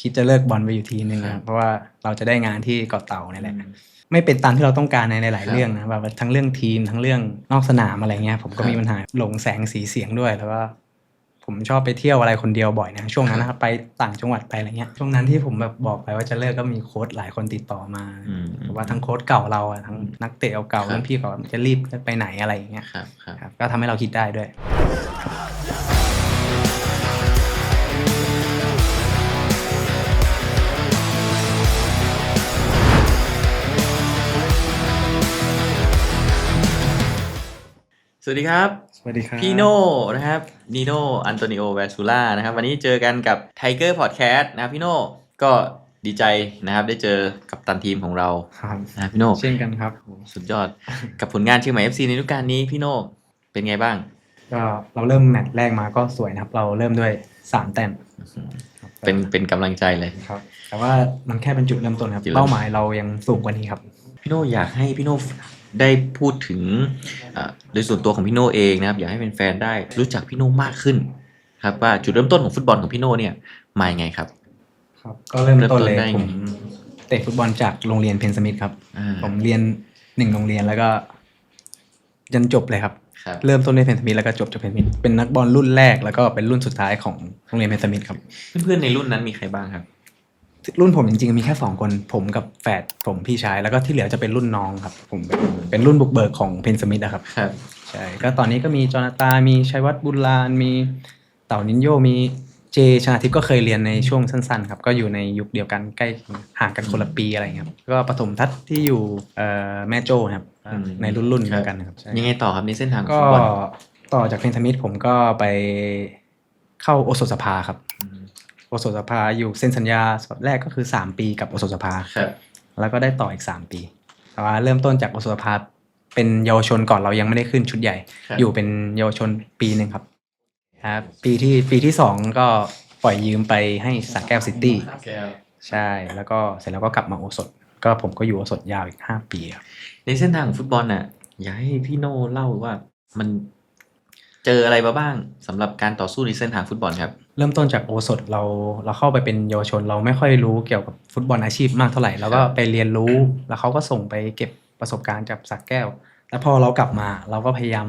คิดจะเลิกบอลไปอยู่ทีนึงนะครับเพราะว่าเราจะได้งานที่เกาะเต่าเนี่ยแหละไม่เป็นตามที่เราต้องการในหลายครับๆเรื่องนะแบบทั้งเรื่องทีมทั้งเรื่องนอกสนามอะไรเงี้ย ผมก็ครับมีปัญหาหลงแสงสีเสียงด้วยแล้วก็ผมชอบไปเที่ยวอะไรคนเดียวบ่อยนะช่วงนั้นนะครับไปต่างจังหวัดไปอะไรเงี้ยช่วงนั้นที่ผมแบบบอกไปว่าจะเลิกก็มีโค้ชหลายคนติดต่อมาอืมแบบว่าทั้งโค้ชเก่าเราอะทั้งนักเตะเก่าครับๆรุ่นพี่เก่าจะรีบไปไหนอะไรอย่างเงี้ยครับครับครับก็ทำให้เราคิดได้ด้วย สวัสดีครับ สวัสดีครับ พี่โน่นะครับนีโน่อันโตนิโอแวซูล่านะครับ วันนี้เจอกันกับ Tiger Podcast นะครับพี่โน่ก็ดีใจนะครับ ได้เจอกับตันทีมของเราครับนะพี่โน่เช่นกันครับสุดยอดกับผลงานเชียงใหม่ FC ในฤดูกาลนี้พี่โน่เป็นไงบ้าง ก็เราเริ่มแมตช์แรกมาก็สวยนะครับ เราเริ่มด้วยสามแต้มครับเป็นเป็นกำลังใจเลยครับ แต่ว่ามันแค่เป็นจุดเริ่มต้นครับจุดเริ่มเป้าหมายเรายังสูงกว่านี้ครับ พี่โน่อยากให้พี่โน่ ได้พูดถึงอ่าโดยส่วนตัวของพี่โน่เองนะครับอยากให้เป็นแฟนๆได้รู้จักพี่โน่มากขึ้นครับว่าจุดเริ่มต้นของฟุตบอลของพี่โน่เนี่ยมายังไงครับ ครับ ก็เริ่มต้นเลยเริ่มต้นได้ไงผมเตะฟุตบอลจากโรงเรียนเพนสมิธครับอ่าผมเรียนหนึ่งโรงเรียนแล้วก็ยันจบเลยครับครับเริ่มต้นด้วยเพนสมิธแล้วก็จบจากเพนสมิธเป็นนักบอลรุ่นแรกแล้วก็เป็นรุ่นสุดท้ายของโรงเรียนเพนสมิธครับ เพื่อนๆในรุ่นนั้นมีใครบ้างครับ รุ่นผมจริงๆมีแค่สองคน ผมกับแฝดผมพี่ชาย แล้วก็ที่เหลือจะเป็นรุ่นน้องครับ ผมเป็นเป็นรุ่นบุกเบิกของเพนสมิธนะครับครับ ใช่ก็ตอนนี้ก็มีจอนาตามีชัยวัฒน์บุญลาน มีเต่านินโยมีเจชนาทิพย์ก็เคยเรียนในช่วงสั้นๆครับ ก็อยู่ในยุคเดียวกันใกล้ห่างกันคนละปีอะไรอย่างเงี้ยครับก็ปฐมทัศน์ที่อยู่เอ่อแม่โจ้นะครับอืมในรุ่นๆเดียวกันนะครับใช่ยังไงต่อครับในเส้นทางของก็ฟุตบอลต่อจากเพนทมิธผมก็ไปเข้าโอสถสภาครับ อืม โอสถสภาอยู่เซ็นสัญญาสดแรกก็คือ 3 ปีกับโอสถสภาครับแล้วก็ได้ต่ออีก 3 ปี แต่ว่าเริ่มต้นจากโอสถสภาเป็นเยาวชนก่อนเรายังไม่ได้ขึ้นชุดใหญ่ ครับ อยู่เป็นเยาวชนปีหนึ่งครับครับปีที่ปีที่สองก็ปล่อยยืมไปให้สระแก้วซิตี้แก้วใช่แล้วก็เสร็จแล้วก็กลับมาโอสถ ก็ผมก็อยู่โอสถยาวอีก 5 ปีครับ ในเส้นทางของฟุตบอลน่ะ อยากให้พี่โน่เล่าว่ามัน เจออะไรมาบ้างสำหรับการต่อสู้ในเส้นทางฟุตบอลครับ เริ่มต้นจากโอสถเราเราเข้าไปเป็นเยาวชน เราไม่ค่อยรู้เกี่ยวกับฟุตบอลอาชีพมากเท่าไหร่แล้วก็ไปเรียนรู้แล้วเขาก็ส่งไปเก็บประสบการณ์จากสักแก้ว แล้วพอเรากลับมาเราก็พยายาม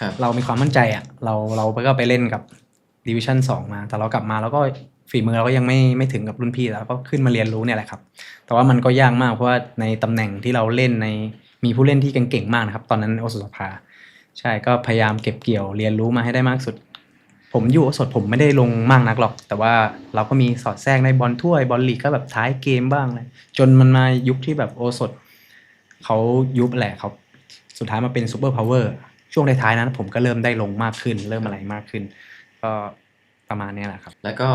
ครับเรามีความมั่นใจอะเราเราก็ไปเล่นกับดิวิชั่นสองมา แต่เรากลับมาแล้วก็ฝีมือเราก็ยังไม่ไม่ถึงกับรุ่นพี่แล้วก็ขึ้นมาเรียนรู้เนี่ยแหละครับ แต่ว่ามันก็ยากมากเพราะว่าในตำแหน่งที่เราเล่นในมีผู้เล่นที่เก่งๆมากนะครับ ตอนนั้นโอสถสภา ใช่ก็พยายามเก็บเกี่ยวเรียนรู้มาให้ได้มากสุด ผมอยู่โอสถผมไม่ได้ลงมากนักหรอก แต่ว่าเราก็มีสอดแทรกในบอลถ้วยบอลลีกก็แบบท้ายเกมบ้างเลยจนมันมายุคที่แบบโอสถเขายุบแหละเขาสุดท้ายมาเป็นซูเปอร์พาวเวอร์ช่วงท้ายๆนั้นผมก็เริ่มได้ลงมากขึ้น เริ่มอะไรมากขึ้น ก็ประมาณเนี้ยแหละครับ แล้วก็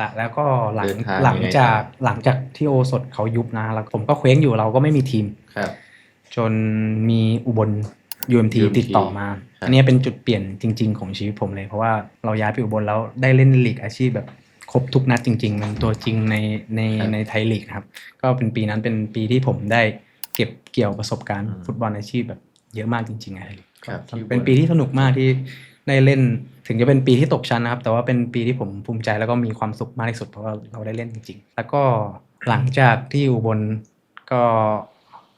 ละแล้วก็หลังเดินทางหลังยังไงจากครับหลังจากที่โอสถเขายุบนะแล้วผมก็เคว้งอยู่เราก็ไม่มีทีมครับ จนมีอุบล UMT UMT ติดต่อมาครับอันนี้เป็นจุดเปลี่ยนจริง ๆ ของชีวิตผมเลย เพราะว่าเราย้ายไปอุบลแล้วได้เล่นลีกอาชีพแบบครบทุกนัดจริงๆเป็นตัวจริงในในในไทยลีกนะครับ ก็เป็นปีนั้นเป็นปีที่ผมได้เก็บเกี่ยวประสบการณ์ฟุตบอลอาชีพแบบเยอะมากจริงๆไงครับที่อุบลเป็นปีที่สนุกมากที่ได้เล่นถึงจะเป็นปีที่ตกชั้นนะครับ แต่ว่าเป็นปีที่ผมภูมิใจแล้วก็มีความสุขมากที่สุดเพราะว่าเราได้เล่นจริง ๆ แล้วก็หลังจากที่อุบลก็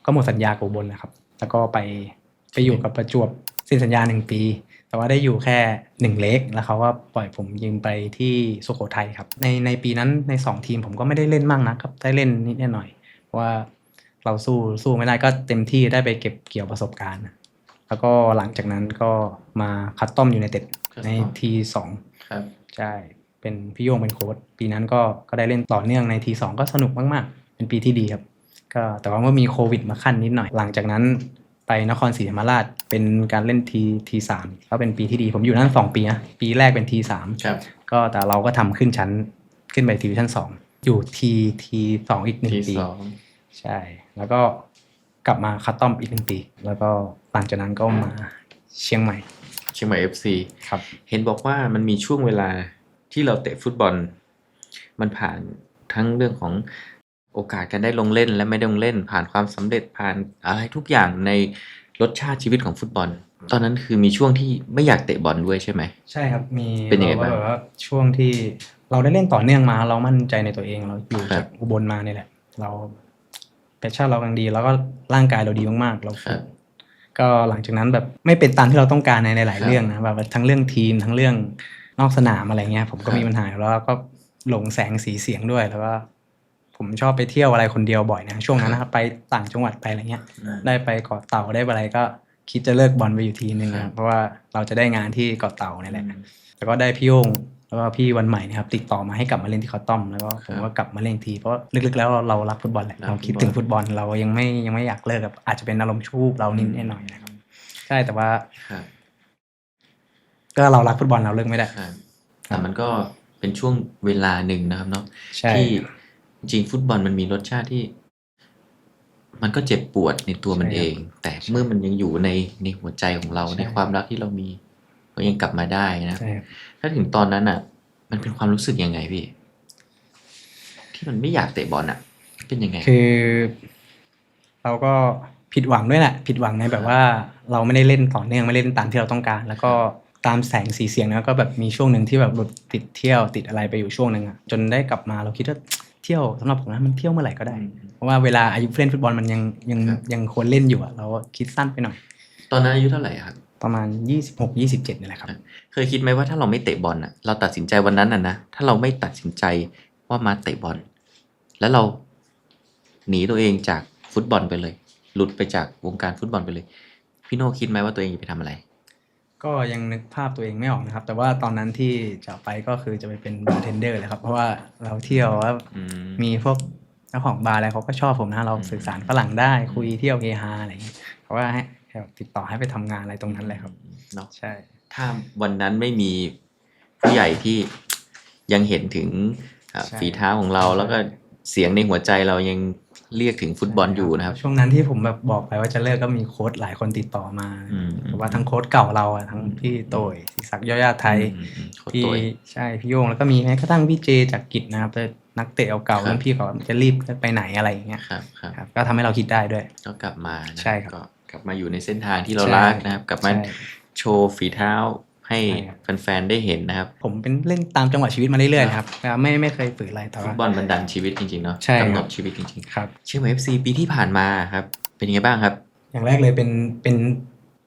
ก็หมดสัญญากับอุบลนะครับ แล้วก็ไป ไปอยู่กับประจวบสิ้นสัญญาหนึ่งปี แต่ว่าได้อยู่แค่หนึ่งเล็กแล้วเขาก็ปล่อยผมยืมไปที่สุโขทัยครับ ในในปีนั้นในสองทีมผมก็ไม่ได้เล่นมากนะครับ ได้เล่นนิดหน่อย เพราะว่าเราสู้สู้ไม่ได้ก็เต็มที่ได้ไปเก็บเกี่ยวประสบการณ์ แล้วก็หลังจากนั้นก็มาคัตตอมยูไนเต็ด Custom ในทีสองครับใช่เป็นพี่โยงเป็นโค้ชปีนั้นก็ก็ได้เล่นต่อเนื่องในทีสองก็สนุกมากๆ เป็นปีที่ดีครับ ก็แต่ว่าเมื่อมีโควิดมาขั้นนิดหน่อย หลังจากนั้น ไปนครศรีธรรมราชเป็นการเล่นทีทีสามก็เป็นปีที่ดีผมอยู่นั่นสองปีนะปีแรกเป็นทีสามครับก็แต่เราก็ทำขึ้นชั้นขึ้นไปทีวิชั่นสองอยู่ทีทีสองอีกหนึ่งทีปีสองใช่ แล้วก็กลับมาคัตตอมอีกหนึ่งปี แล้วก็หลังจากนั้นก็มาเชียงใหม่ เชียงใหม่ FC ครับ เห็นบอกว่ามันมีช่วงเวลาที่เราเตะฟุตบอล มันผ่านทั้งเรื่องของ โอกาสการได้ลงเล่นและไม่ได้ลงเล่นผ่านความสำเร็จผ่านอะไรทุกอย่างในรสชาติชีวิตของฟุตบอล ตอนนั้นคือมีช่วงที่ไม่อยากเตะบอลด้วยใช่ไหม ใช่ครับมีเป็นยังไงบ้างแบบว่าช่วงที่เราได้เล่นต่อเนื่องมา เรามั่นใจในตัวเองเราอยู่ครัจาบกอุบลมาเนี่ยแหละ เราแพชชั่นเรากำลังดีแล้วก็ร่างกายเราดีมากๆเราครับก็หลังจากนั้นแบบไม่เป็นตามที่เราต้องการในหลายครับๆเรื่องนะแบบว่าทั้งเรื่องทีมทั้งเรื่องนอกสนามอะไรเงี้ย ผมก็ครับมีปัญหาแล้วก็หลงแสงสีเสียงด้วยแล้วก็ ผมชอบไปเที่ยวอะไรคนเดียวบ่อยนะช่วงนั้นนะครับไปต่างจังหวัดไปอะไรเงี้ย ได้ไปเกาะเต่าได้อะไรก็คิดจะเลิกบอลไปอยู่ทีนึงครันะบเพราะว่าเราจะได้งานที่เกาะเต่านี่แหละแล้วก็ได้พี่โยงแล้วก็พี่วันใหม่นะครับติดต่อมาให้กลับมาเล่นที่เขาต้อมแล้วก็ผมก็กลับมาเล่นทีเพราะลึกๆแล้วเราเรารักฟุตบอลแหละรักเราคิดฟุตบอลถึงฟุตบอลเรายังไม่ยังไม่อยากเลิกกับอาจจะเป็นอารมณ์ชูบเรานิดหน่อยนะครับใช่แต่ว่าครับก็เรารักฟุตบอลเราเลิกไม่ได้ครับแต่มันก็เป็นช่วงเวลาหนึ่งนะครับเนาะใช่ที่ จริงๆฟุตบอลมันมีรสชาติที่ มันก็เจ็บปวดในตัวมันเอง แต่เมื่อมันยังอยู่ในในหัวใจของเราในความรักที่เรามีก็ยังกลับมาได้นะใช่ครับถ้าถึงตอนนั้นอะ มันเป็นความรู้สึกยังไงพี่ ที่มันไม่อยากเตะบอลอะ เป็นยังไง คือ เราก็ผิดหวังด้วยแหละผิดหวังในแบบว่า เราไม่ได้เล่นต่อเนื่องไม่ได้เล่นตามที่เราต้องการ แล้วก็ตามแสงสีเสียงนะก็แบบมีช่วงหนึ่งที่แบบหลุดติดเที่ยวติดอะไรไปอยู่ช่วงหนึ่งอะจนได้กลับมาเราคิดว่า เที่ยวสำหรับผมนะมันเที่ยวเมื่อไหร่ก็ได้ เพราะว่าเวลาอายุเล่นฟุตบอลมันยังยังครับยังควรเล่นอยู่อะเราก็คิดสั้นไปหน่อย ตอนนั้นอายุเท่าไหร่อะครับประมาณ 26 27นี่แหละครับ เคยคิดไหมว่าถ้าเราไม่เตะบอลอะเราตัดสินใจวันนั้นอะนะถ้าเราไม่ตัดสินใจว่ามาเตะบอล แล้วเราหนีตัวเองจากฟุตบอลไปเลย หลุดไปจากวงการฟุตบอลไปเลย พี่โน่คิดไหมว่าตัวเองจะไปทำอะไร ก็ยังนึกภาพตัวเองไม่ออกนะครับ แต่ว่าตอนนั้นที่จะไปก็คือจะไปเป็นบาร์เทนเดอร์เลยครับ เพราะว่าเราเที่ยวว่าอืมมีพวกเจ้าของบาร์อะไรเขาก็ชอบผมนะเราอืมสื่อสารฝรั่งได้คุยเที่ยวเฮฮาอะไรอย่างเงี้ยเขาว่าให้ให้แบบติดต่อให้ไปทำงานอะไรตรงนั้นเลยครับเนาะใช่ ถ้าวันนั้นไม่มีผู้ใหญ่ที่ยังเห็นถึงอ่าใช่ฝีเท้าของเราแล้วก็เสียงในหัวใจเรายัง เรียกถึงฟุตบอลอยู่นะครับ ช่วงนั้นที่ผมแบบบอกไปว่าจะเลิกก็มีโค้ชหลายคนติดต่อมาอืมแต่ว่าทั้งโค้ชเก่าเราอะทั้งพี่โตยศิศักดิ์ยอดญาติไทยอืมอืมโค้ชพี่โตยใช่พี่โยงแล้วก็มีแม้กระทั่งพี่เจจากกิจนะครับเป็นนักเตะเก่าครับๆรุ่นพี่เขาจะรีบไปไหนอะไรอย่างเงี้ยครับครับครับก็ทำให้เราคิดได้ด้วย ก็กลับมานะใช่ครับก็กลับมาอยู่ในเส้นทางที่เราใช่รักนะครับ กลับมาใช่โชว์ฝีเท้า ให้ใช่ครับแฟนๆได้เห็นนะครับ ผมเป็นเล่นตามจังหวะชีวิตมาเรื่อยๆนะครับแต่ไม่ไม่เคยฝืนอะไรแต่ฟุว่าตบอลมันดันชีวิตจริงๆเนาะใช่ครับกำหนดชีวิตจริงครับๆเชื่อไหมเอฟซีปีที่ผ่านมาครับเป็นยังไงบ้างครับ อย่างแรกเลยเป็นเป็น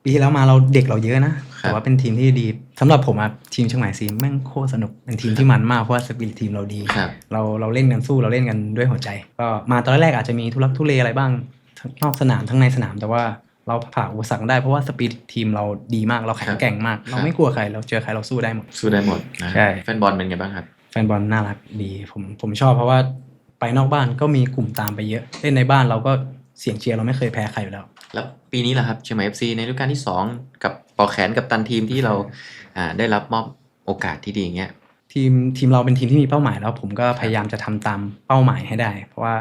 ปีที่แล้วมาเราเด็กเราเยอะนะครับแต่ว่าเป็นทีมที่ดีสำหรับผมอะทีมเชียงใหม่ซีแม่งโคตรสนุกเป็นทีมที่มันมากเพราะว่าสปิริตทีมเราดีครับเราเราเล่นกันสู้เราเล่นกันด้วยหัวใจ ก็มาตอนแรกๆอาจจะมีทุลักทุเลอะไรบ้างทั้งนอกสนามทั้งในสนามแต่ว่า เราผ่าอุปสรรคได้เพราะว่าสปิริตทีมเราดีมากเราแข็งแกร่งมาก เราไม่กลัวใครเราเจอใครเราสู้ได้หมด สู้ได้หมดนะใช่แฟนบอลเป็นไงบ้างครับแฟนบอลน่ารักดีผมผมชอบเพราะว่าไปนอกบ้านก็มีกลุ่มตามไปเยอะเล่นในบ้านเราก็เสียงเชียร์เราไม่เคยแพ้ใครอยู่แล้ว แล้วปีนี้ล่ะครับเชียงใหม่เอฟซีในฤดูกาลที่สองกับปอแขนกับตันทีมที่เราอ่าได้รับมอบโอกาสที่ดีอย่างเงี้ยทีมทีมเราเป็นทีมที่มีเป้าหมายแล้วผมก็พยายามจะทำตามเป้าหมายให้ได้ เพราะว่า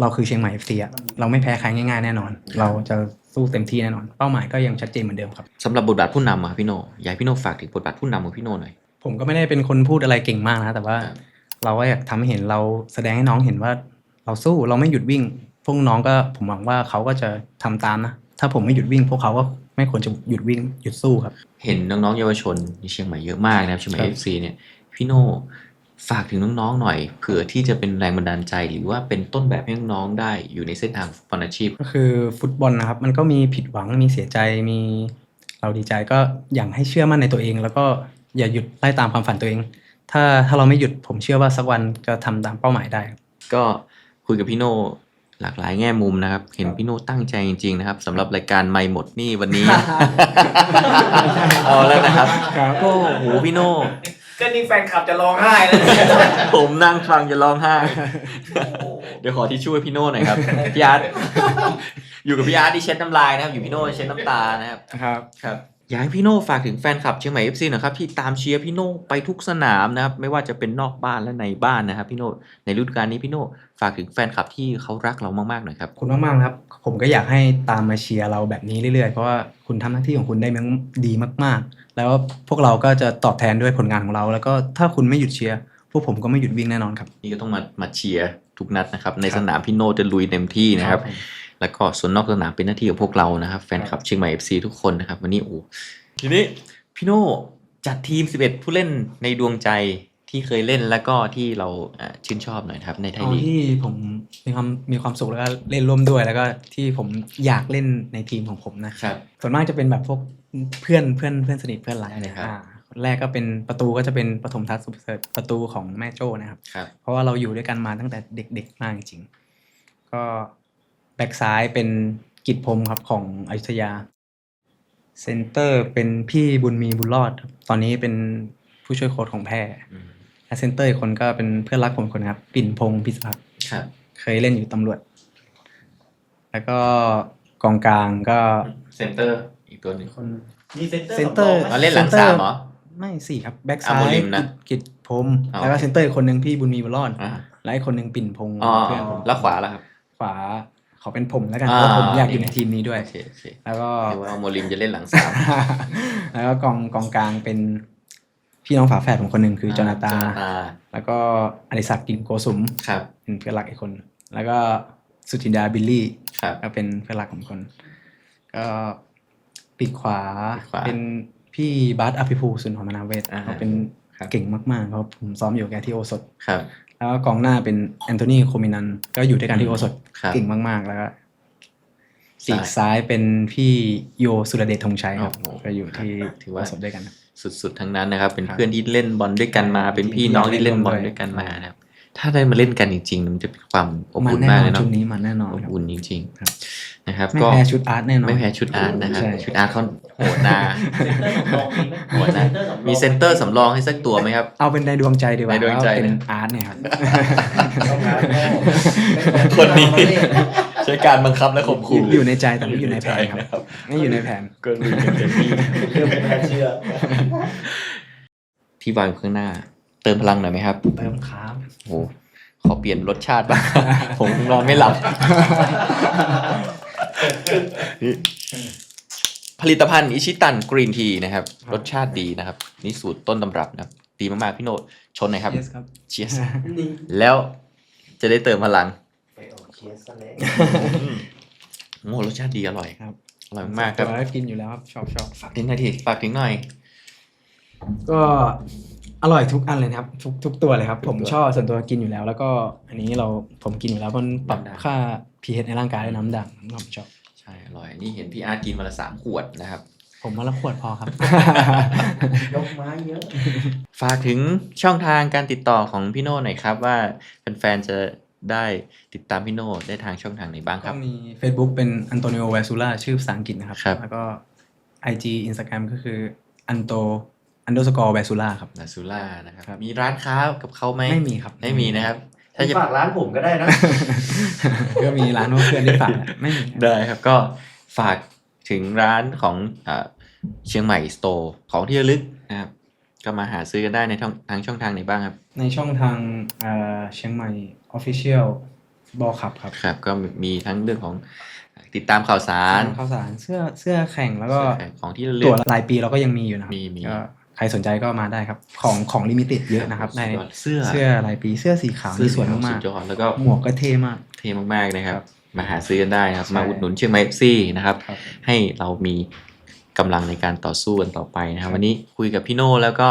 เราคือเชียงใหม่เอฟซีอะเราไม่แพ้ใครง่ายๆแน่นอน เราจะสู้เต็มที่แน่นอน เป้าหมายก็ยังชัดเจนเหมือนเดิมครับ สำหรับบทบาทผู้นำอะครับพี่โนอยากให้พี่โนฝากถึงบทบาทผู้นำของพี่โนหน่อย ผมก็ไม่ได้เป็นคนพูดอะไรเก่งมากนะ แต่ว่าครับ เราก็อยากทำให้เห็นเราแสดงให้น้องเห็นว่า เราสู้เราไม่หยุดวิ่ง พวกน้องก็ผมหวังว่าเขาก็จะทำตามนะ ถ้าผมไม่หยุดวิ่ง พวกเขาก็ไม่ควรจะหยุดวิ่งหยุดสู้ครับ เห็นน้องๆเยาวชนในเชียงใหม่เยอะมากนะครับเชียงใหม่ครัเอบ ฟซีเนี่ยพี่โน ฝากถึงน้องๆหน่อยเผื่อที่จะเป็นแรงบันดาลใจ หรือว่าเป็นต้นแบบให้น้องๆได้อยู่ในเส้นทางฟุตบอลอาชีพ ก็คือฟุตบอลนะครับ มันก็มีผิดหวังมีเสียใจมีเราดีใจก็อย่างให้เชื่อมั่นในตัวเอง แล้วก็อย่าหยุดไล่ตามความฝันตัวเอง ถ้าถ้าเราไม่หยุดผมเชื่อว่าสักวันจะทำตามเป้าหมายได้ครับก็คุยกับพี่โนหลากหลายแง่มุมนะครับ เห็นพี่โนตั้งใจจริงๆนะครับสำหรับรายการไม่หมดหนี่วันนี้ เอาแล้วนะครับครับโอ้โหพี่โน ก็นี่แฟนคลับจะร้องไห้แล้วเนี่ยผมนั่งฟังจะร้องไห้ เดี๋ยวขอที่ช่วยพี่โน่หน่อยครับ พี่อาร์ตอยู่กับพี่อาร์ตที่เช็ดน้ำลายนะครับ อยู่พี่โน่เช็ดน้ำตานะครับ ครับ ครับ อยากให้พี่โน่ฝากถึงแฟนคลับเชียงใหม่เอฟซีนะครับที่ตามเชียร์พี่โน่ไปทุกสนามนะครับไม่ว่าจะเป็นนอกบ้านและในบ้านนะครับพี่โน่ในฤดูกาลนี้พี่โน่ฝากถึงแฟนคลับที่เขารักเรามากๆหน่อยครับขอบคุณมากๆนะครับ ผมก็อยากให้ตามมาเชียร์เราแบบนี้เรื่อยๆ เพราะว่าคุณทำหน้าที่ของคุณได้มันดีมากๆ แล้วพวกเราก็จะตอบแทนด้วยผลงานของเรา แล้วก็ถ้าคุณไม่หยุดเชียร์พวกผมก็ไม่หยุดวิ่งแน่นอนครับนี่ก็ต้องมามาเชียร์ทุกนัดนะครับในครับสนามพี่โน่จะลุยเต็มที่นะครับผม แล้วก็ส่วนนอกสนามเป็นหน้าที่ของพวกเรานะครับแฟนคลับเชียงใหม่ FC ทุกคนนะครับวันนี้โอ้ทีนี้พี่โน่จัดทีม 11 ผู้เล่นในดวงใจที่เคยเล่นแล้วก็ที่เราอ่าชื่นชอบหน่อยนะครับ ในไทยเอาลีกที่ผมมีความมีความสุขแล้วก็เล่นร่วมด้วยแล้วก็ที่ผมอยากเล่นในทีมของผมนะครับส่วนมากจะเป็นแบบพวกเพื่อนเพื่อนเพื่อนสนิทเพื่อนรักได้เลยครับอ่าคนแรกก็เป็นประตูก็จะเป็นปฐมทัศน์สุขประเสริฐประตูของแม่โจ้นะครับครับ เพราะว่าเราอยู่ด้วยกันมาตั้งแต่เด็กๆมากจริงๆก็ แบ็กซ้ายเป็นกิจพรหมครับของอยุธยา เซนเตอร์เป็นพี่บุญมีบุญรอดครับตอนนี้เป็นผู้ช่วยโค้ชของแพรอืมและเซนเตอร์อีกคนก็เป็นเพื่อนรักผมคนครับ ปิ่นพงศ์พิศพัฒน์ครับ เคยเล่นอยู่ตำรวจ แล้วก็กองกลางก็เซนเตอร์อีกตัวหนึ่งคนมีเซนเตอร์เซนเตอร์สำงไหมอ๋อเล่นหลังสามเหรอ ไม่สี่ครับ แบ็กอะซ้าโมยลิมนะกิจกิจพรหมอ๋อแล้วก็เซนเตอร์อีกคนหนึ่งพี่บุญมีบุญรอดอ่าและอีกคนหนึ่งปิ่นพงศ์อ๋อเพื่อนผมแล้วขวาล่ะครับ ขวา ขอเป็นผมแล้วกันอ่าเพราะผมอยากอยู่ในทีมนี้ด้วยโอเคโอเคแล้วก็เรียกว่าโมลิมจะเล่นหลังสามแล้วก็กองกองกลางเป็นพี่น้องฝาแฝดผมคนหนึ่งคือจอนาตาจอนาตาแล้วก็อดิศักดิ์กินโกสุมครับเป็นเพื่อนรักอีกคน แล้วก็สุจินดาบิลลี่ครับก็เป็นเพื่อนรักของคน ก็ปีกขวาปีกขวาเป็นพี่บาสอภิภูสุนทรมนาเวทอ่าเขาเป็นครับเก่งมากๆเพราะผมซ้อมอยู่กับแกที่โอสถครับ แล้วก็กองหน้าเป็นแอนโทนีโคมินัน ก็อยู่ด้วยกันที่โอสถครับเก่งมากๆ แล้วก็ซ้ายปีกซ้ายเป็นพี่โยสุรเดชธงชัยครับ โอ้โหก็อยู่ที่ถือโอว่าสถด้วยกัน สุดๆทั้งนั้นนะครับ เป็นครับเพื่อนที่เล่นบอลด้วยกันมา เป็นพี่น้องที่เล่นบอลด้วยกันมานะครับ ถ้าได้มาเล่นกันจริง ๆ มันจะเป็นความอบมันอุ่นแน่มากนอเลยนเนาะชุดนี้มันแน่นอนอบครับอุ่นจริงครับๆนะครับไม่ก็แพ้ชุดอาร์ตแน่นอนไม่แพ้ชุดอาร์ตนะครับใช่ชุดอาร์ตเขาโหดนาเซนเตอร์สำรองมีไหมโหดนะมีเซนเตอร์สำรองให้สักตัวไหมครับ เอาเป็นในดวงใจดีกว่าในดวงใจเอาเป็นนะอาร์ตเนี่ยครับต้องการโง่คนนี้ใช้การบังคับและข่มขู่อยู่ในใจแต่ไม่อยู่ในแผนครับไม่อยู่ในแผนก็ลุยกันเต็มที่เพื่อเป็นแพ้เชื่อที่วางอยู่ข้างหน้า เติมพลังหน่อยไหมครับ เติมครับโอ้โหขอเปลี่ยนรสชาติบ้าง ผมคงนอนไม่หลับ ผลิตภัณฑ์อิชิตันกรีนทีนะครับ รสชาติดีนะครับ นี่สูตรต้นตำรับนะครับ ดีมากๆ พี่โนดชนหน่อยครับ Yes ครับเชียสนี่แล้วจะได้เติมพลังไปโอเคซะแล้วโอ้โหรสชาติดีอร่อยครับอร่อยมากๆครับแต่ว่ากินอยู่แล้วครับชอบชอบฝากทิ้งหน่อยทีฝากทิ้งหน่อย ก็ อร่อยทุกอันเลยนะครับ ทุกทุกตัวเลยครับทุกผมตัวชอบส่วนตัวกินอยู่แล้ว แล้วก็อันนี้เราผมกินอยู่แล้วมันปรับน้ำด่างค่า pH ในร่างกายด้วยน้ำด่างผมชอบใช่อร่อยนี่เห็นพี่อาร์ตกินมาละสามขวดนะครับ ผมมาละขวดพอครับยกไม้เยอะฝากถึงช่องทางการติดต่อของพี่โน่หน่อยครับ ว่าแฟนๆจะได้ติดตามพี่โน่ได้ทางช่องทางไหนบ้างคก็รับมี Facebook เป็น Antonio v a s u l a ชื่อภาษาอังกฤษนะครับครับ แล้วก็ IG Instagram ก็คือ anto underscore v a s u l a ครับ นาซูล่านะครับ ครับ มีร้านค้ากับเขาไหมไม่มีครับ ไม่มีนะครับ ถ้าจะ ฝากร้านผมก็ได้นะ ก็มีร้านเพื่อนที่ฝากแหละไม่มีครับได้ครับก็ฝากถึงร้านของอ่าเชียงใหม่สโตร์ของที่ระลึกนะครับ ก็มาหาซื้อกันได้ในทางทางช่องทางไหนบ้างครับในช่องทางเอ่อเชียงใหม่ Official Football Club ครับครับ ก็มีทั้งเรื่องของติดตามข่าวสารข้าวสารเสื้อเสื้อแข่งแล้วก็ของที่ระลึตั๋กวรายปีเราก็ยังมีอยู่นะครับมีมี ก็ใครสนใจก็มาได้ครับ ของของลิมิเต็ดเยอะนะครับในสุดยอดเสื้อเสื้อรายปีเสื้อสีขาวนี่สวยมากสุดยอดแล้วก็ๆหมวกก็เท่มากเท่มากๆนะครับ มาหาซื้อกันได้นะครับใช่มาอุดหนุนเชียงใหม่ซีนะครับครับ ให้เรามีกำลังในการต่อสู้กันต่อไปนะครับ วันนี้คุยกับพี่โน่แล้วก็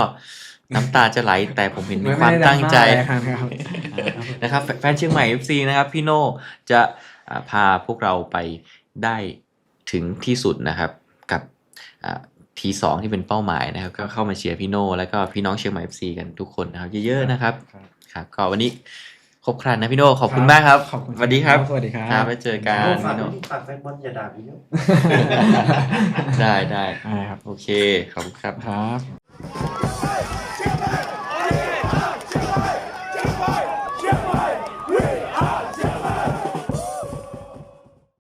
น้ำตาจะไหลแต่ผมเห็นมีความตั้งใจไม่ได้ดังมากเลยครับนะครับ แฟนเชียงใหม่ FC นะครับ พี่โน่จะอ่าพาพวกเราไปได้ถึงที่สุดนะครับ กับ ทีสองที่เป็นเป้าหมายนะครับ ก็เข้ามาเชียร์พี่โน่แล้วก็พี่น้องเชียงใหม่ FC กันทุกคนนะครับเยอะๆนะครับครับครับก็วันนี้ครบครันนะพี่โน่ขอบคุณมากครับขอบคุณสวัสดีครับสวัสดีครับครับไว้เจอกันโอ้ฝากพี่โน่ไว้ที่ฝากแฟนบอลอย่าด่าพี่เยอะได้ได้ได้ครับโอเคขอบคุณครับครับ